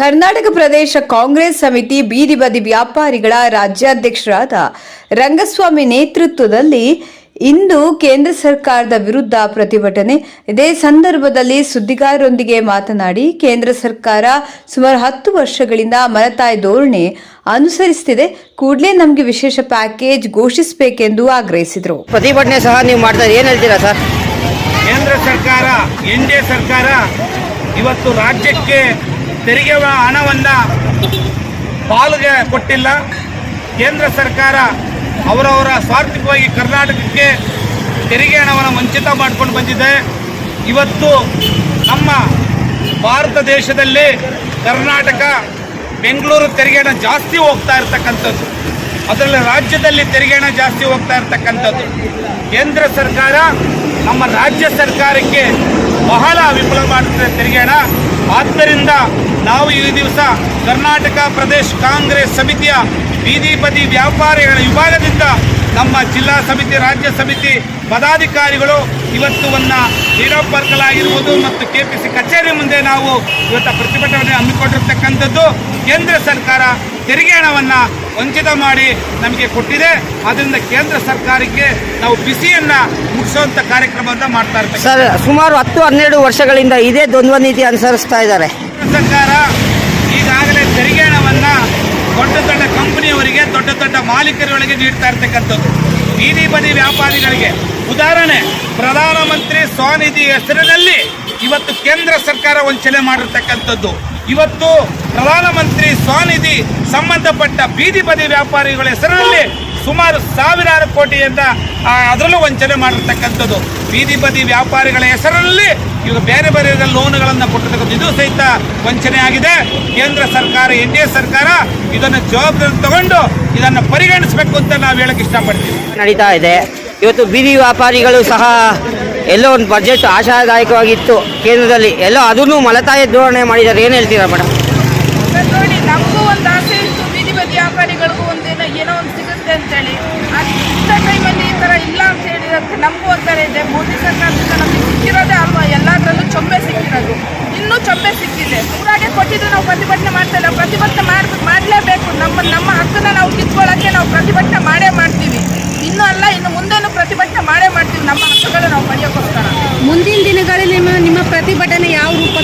ಕರ್ನಾಟಕ ಪ್ರದೇಶ ಕಾಂಗ್ರೆಸ್ ಸಮಿತಿ ಬೀದಿ ಬದಿ ವ್ಯಾಪಾರಿಗಳ ರಾಜ್ಯಾಧ್ಯಕ್ಷರಾದ ರಂಗಸ್ವಾಮಿ ನೇತೃತ್ವದಲ್ಲಿ ಇಂದು ಕೇಂದ್ರ ಸರ್ಕಾರದ ವಿರುದ್ಧ ಪ್ರತಿಭಟನೆ. ಇದೇ ಸಂದರ್ಭದಲ್ಲಿ ಸುದ್ದಿಗಾರರೊಂದಿಗೆ ಮಾತನಾಡಿ ಕೇಂದ್ರ ಸರ್ಕಾರ ಸುಮಾರು ಹತ್ತು ವರ್ಷಗಳಿಂದ ಮಲತಾಯಿ ಧೋರಣೆ ಅನುಸರಿಸುತ್ತಿದೆ ಕೂಡಲೇ ನಮಗೆ ವಿಶೇಷ ಪ್ಯಾಕೇಜ್ ಘೋಷಿಸಬೇಕೆಂದು ಆಗ್ರಹಿಸಿದರು. ಪ್ರತಿಭಟನೆ ಸಹ ನೀವು ಮಾಡ್ತಾರೆ ಏನು ಹೇಳ್ತೀರಾ ಸರ್? ಕೇಂದ್ರ ಸರ್ಕಾರ ಎನ್ ಡಿ ಎ ಸರ್ಕಾರ ಇವತ್ತು ರಾಜ್ಯಕ್ಕೆ ತೆರಿಗೆ ಹಣವನ್ನು ಪಾಲುಗೆ ಕೊಟ್ಟಿಲ್ಲ. ಕೇಂದ್ರ ಸರ್ಕಾರ ಅವರವರ ಸ್ವಾರ್ಥಿಕವಾಗಿ ಕರ್ನಾಟಕಕ್ಕೆ ತೆರಿಗೆ ಹಣವನ್ನು ವಂಚಿತ ಮಾಡ್ಕೊಂಡು ಬಂದಿದೆ. ಇವತ್ತು ನಮ್ಮ ಭಾರತ ದೇಶದಲ್ಲಿ ಕರ್ನಾಟಕ, ಬೆಂಗಳೂರು ತೆರಿಗೆ ಹಣ ಜಾಸ್ತಿ ಹೋಗ್ತಾ ಇರ್ತಕ್ಕಂಥದ್ದು. ಅದರಲ್ಲಿ ರಾಜ್ಯದಲ್ಲಿ ತೆರಿಗೆ ಹಣ ಜಾಸ್ತಿ ಹೋಗ್ತಾ ಇರ್ತಕ್ಕಂಥದ್ದು. ಕೇಂದ್ರ ಸರ್ಕಾರ ನಮ್ಮ ರಾಜ್ಯ ಸರ್ಕಾರಕ್ಕೆ ಬಹಳ ವಿಫಲ ಮಾಡುತ್ತದೆ ತೆರಿಗೆ ಹಣ ಆದ್ದರಿಂದ ನಾವು ಈ ದಿವಸ ಕರ್ನಾಟಕ ಪ್ರದೇಶ ಕಾಂಗ್ರೆಸ್ ಸಮಿತಿಯ ಬೀದಿ ಬದಿ ವ್ಯಾಪಾರಿಗಳ ವಿಭಾಗದಿಂದ ನಮ್ಮ ಜಿಲ್ಲಾ ಸಮಿತಿ ರಾಜ್ಯ ಸಮಿತಿ ಪದಾಧಿಕಾರಿಗಳು ಇವತ್ತು ಒಂದು ಫ್ರೀಡಂ ಪಾರ್ಕಲಾಗಿರ್ಬೋದು ಮತ್ತು ಕೆ ಪಿ ಸಿ ಕಚೇರಿ ಮುಂದೆ ನಾವು ಇವತ್ತು ಪ್ರತಿಭಟನೆ ಹಮ್ಮಿಕೊಂಡಿರ್ತಕ್ಕಂಥದ್ದು ಕೇಂದ್ರ ಸರ್ಕಾರ ತೆರಿಗೆ ಹಣವನ್ನು ವಂಚಿತ ಮಾಡಿ ನಮಗೆ ಕೊಟ್ಟಿದೆ. ಅದರಿಂದ ಕೇಂದ್ರ ಸರ್ಕಾರಕ್ಕೆ ನಾವು ಬಿಸಿಯನ್ನು ಮುಗಿಸುವಂಥ ಕಾರ್ಯಕ್ರಮವನ್ನು ಮಾಡ್ತಾ ಇರ್ತೀವಿ ಸರ್ ಸುಮಾರು ಹತ್ತು ಹನ್ನೆರಡು ವರ್ಷಗಳಿಂದ ಇದೇ ದ್ವಂದ್ವ ನೀತಿ ಅನುಸರಿಸ್ತಾ ಇದ್ದಾರೆ. ಕೇಂದ್ರ ಸರ್ಕಾರ ಈಗಾಗಲೇ ತೆರಿಗೆ ಹಣವನ್ನು ದೊಡ್ಡ ದೊಡ್ಡ ಕಂಪನಿಯವರಿಗೆ ಮಾಲೀಕರೊಳಗೆ ನೀಡ್ತಾ ಇರ್ತಕ್ಕಂಥದ್ದು. ಬೀದಿ ಬದಿ ವ್ಯಾಪಾರಿಗಳಿಗೆ ಉದಾಹರಣೆ, ಪ್ರಧಾನಮಂತ್ರಿ ಸ್ವಾನಿಧಿ ಹೆಸರಿನಲ್ಲಿ ಇವತ್ತು ಕೇಂದ್ರ ಸರ್ಕಾರ ವಂಚನೆ ಮಾಡಿರ್ತಕ್ಕಂಥದ್ದು. ಇವತ್ತು ಪ್ರಧಾನಮಂತ್ರಿ ಸ್ವಾನಿಧಿ ಸಂಬಂಧಪಟ್ಟ ಬೀದಿ ಬದಿ ವ್ಯಾಪಾರಿಗಳ ಹೆಸರಿನಲ್ಲಿ ಸುಮಾರು ಸಾವಿರಾರು ಕೋಟಿಯಿಂದ ಅದರಲ್ಲೂ ವಂಚನೆ ಮಾಡಿರ್ತಕ್ಕಂಥದ್ದು. ಬೀದಿ ಬದಿ ವ್ಯಾಪಾರಿಗಳ ಹೆಸರಲ್ಲಿ ಈಗ ಬೇರೆ ಬೇರೆ ಲೋನ್ಗಳನ್ನು ಕೊಟ್ಟಿರ್ತಕ್ಕಂಥ ಇದು ಸಹಿತ ವಂಚನೆ ಆಗಿದೆ. ಕೇಂದ್ರ ಸರ್ಕಾರ ಎನ್ ಡಿ ಎ ಸರ್ಕಾರ ಇದನ್ನು ಜವಾಬ್ದಾರಿ ತಗೊಂಡು ಇದನ್ನು ಪರಿಗಣಿಸಬೇಕು ಅಂತ ನಾವು ಹೇಳಕ್ಕೆ ಇಷ್ಟಪಡ್ತೀವಿ. ನಡೀತಾ ಇದೆ. ಇವತ್ತು ಬೀದಿ ವ್ಯಾಪಾರಿಗಳು ಸಹ ಎಲ್ಲೋ ಒಂದು ಬಜೆಟ್ ಆಶಾದಾಯಕವಾಗಿತ್ತು ಕೇಂದ್ರದಲ್ಲಿ. ಎಲ್ಲೋ ಅದನ್ನು ಮಲತಾಯ ಧೋರಣೆ ಮಾಡಿದ್ದಾರೆ. ಏನು ಹೇಳ್ತೀರಾ ಮೇಡಮ್ ನೋಡಿ ನಮಗೂ ಒಂದು ಆಸೆ ಇತ್ತು. ಬೀದಿ ಬದಿ ವ್ಯಾಪಾರಿಗಳಿಗೂ ಒಂದೇನೋ ಏನೋ ಒಂದು ಸಿಗುತ್ತೆ ಅಂತೇಳಿ. ಅದು ಇಂಥ ಟೈಮಲ್ಲಿ ಈ ಥರ ಇಲ್ಲ ಅಂತ ಹೇಳಿದ್ರೆ ನಮಗೂ ಒಂಥರ ಇದೆ. ಮೋದಿ ಸರ್ಕಾರದಿಂದ ನಮಗೆ ನಾವು ಪ್ರತಿಭಟನೆ ಮಾಡ್ತೇವೆ ನಾವು ಪ್ರತಿಭಟನೆ ಮಾಡ್ಬೇಕು ಮಾಡಲೇಬೇಕು. ನಮ್ಮ ನಮ್ಮ ಹಕ್ಕನ್ನ ನಾವು ಕಿತ್ಕೊಳ್ಳೋಕ್ಕೆ ನಾವು ಪ್ರತಿಭಟನೆ ಮಾಡೇ ಮಾಡ್ತೀವಿ. ಇನ್ನೂ ಅಲ್ಲ, ಇನ್ನು ಮುಂದೇನು ಪ್ರತಿಭಟನೆ ಮಾಡೇ ಮಾಡ್ತೀವಿ. ನಮ್ಮ ಹಕ್ಕುಗಳು ನಾವು ಪಡೆಯೋಕ್ಕೋಸ್ಕರ. ಮುಂದಿನ ದಿನಗಳಲ್ಲಿ ನಿಮ್ಮ ಪ್ರತಿಭಟನೆ ಯಾವ ರೂಪ